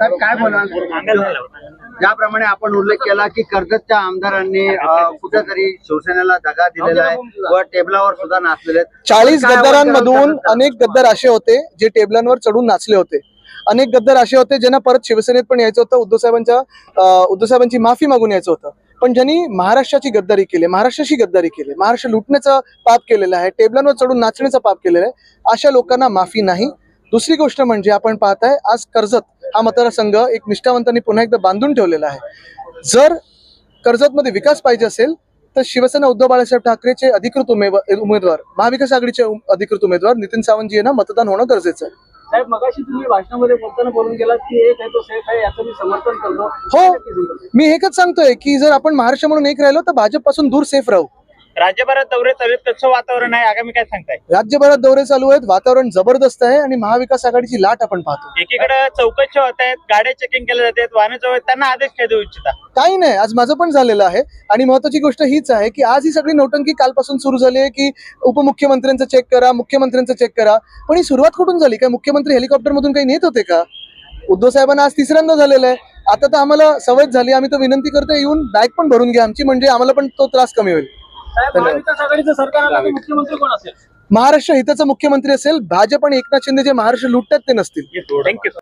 साहेब काय बोलाल? ज्याप्रमाणे आपण उल्लेख केला की कर्जतच्या आमदारांनी कुठेतरी शिवसेनेला दगा दिलेला आहे व टेबलावर सुद्धा नाचलेले आहेत. चाळीस गद्दारांमधून? अनेक गद्दार असे होते जे टेबलांवर चढून नाचले होते. अनेक गद्दार असे होते ज्यांना परत शिवसेनेत पण यायचं होतं उद्धव साहेबांच्या उद्धव साहेबांची माफी मागून यायचं होतं. पण ज्यांनी महाराष्ट्राची गद्दारी केली महाराष्ट्राशी गद्दारी केली महाराष्ट्र लुटण्याचा पाप केलेला आहे टेबलांवर चढून नाचण्याचा पाप केलेला आहे अशा लोकांना माफी नाही. दुसरी गोष्ट म्हणजे आपण पाहताय आज कर्जत हा मतदारसंघ एक निष्ठावंतांनी पुन्हा एकदा बांधून ठेवलेला आहे. जर कर्जतमध्ये विकास पाहिजे असेल तर शिवसेना उद्धव बाळासाहेब ठाकरेचे अधिकृत उमेदवार उमेदवार महाविकास आघाडीचे अधिकृत उमेदवार नितीन सावंत यांना मतदान होणं गरजेचं आहे. साहेब मगाशी तुम्ही भाषणामध्ये बोलताना बोलून गेलात की एक आहे तो सेफ आहे याचं मी समर्थन करतो. हो मी एकच सांगतोय की जर आपण महाराष्ट्र म्हणून एक राहिलो तर भाजपपासून दूर सेफ राहू. राज्यभरात दौरे चालू आहेत. कसं वातावरण आहे? आगामी काय सांगताय? राज्यभरात दौरे चालू आहेत. वातावरण जबरदस्त आहे आणि महाविकास आघाडीची लाट आपण पाहतो. एकीकडे चौकशी होत आहेत. गाड्या चेकिंग केल्या जातात वाहनं आहेत, त्यांना आदेश काय देऊ इच्छिता? काही नाही. आज माझं पण झालेलं आहे. आणि महत्वाची गोष्ट हीच आहे की आज ही सगळी नौटंकी कालपासून सुरू झाली आहे की उपमुख्यमंत्र्यांचं चेक करा मुख्यमंत्र्यांचं चेक करा. पण ही सुरुवात कुठून झाली? काय मुख्यमंत्री हेलिकॉप्टर मधून काही नेत होते का? उद्धव साहेबांना आज तिसऱ्यांदा झालेलं आहे. आता तर आम्हाला सवयच झाली. आम्ही तर विनंती करतो येऊन बॅग पण भरून घ्या आमची. म्हणजे आम्हाला पण तो त्रास कमी होईल. साहेब महाविकास आघाडीचं सरकार आलं तर मुख्यमंत्री कोण असेल? महाराष्ट्र हिताचा मुख्यमंत्री असेल भाजप आणि एकनाथ शिंदे जे महाराष्ट्र लुटतात ते नसतील. थँक्यू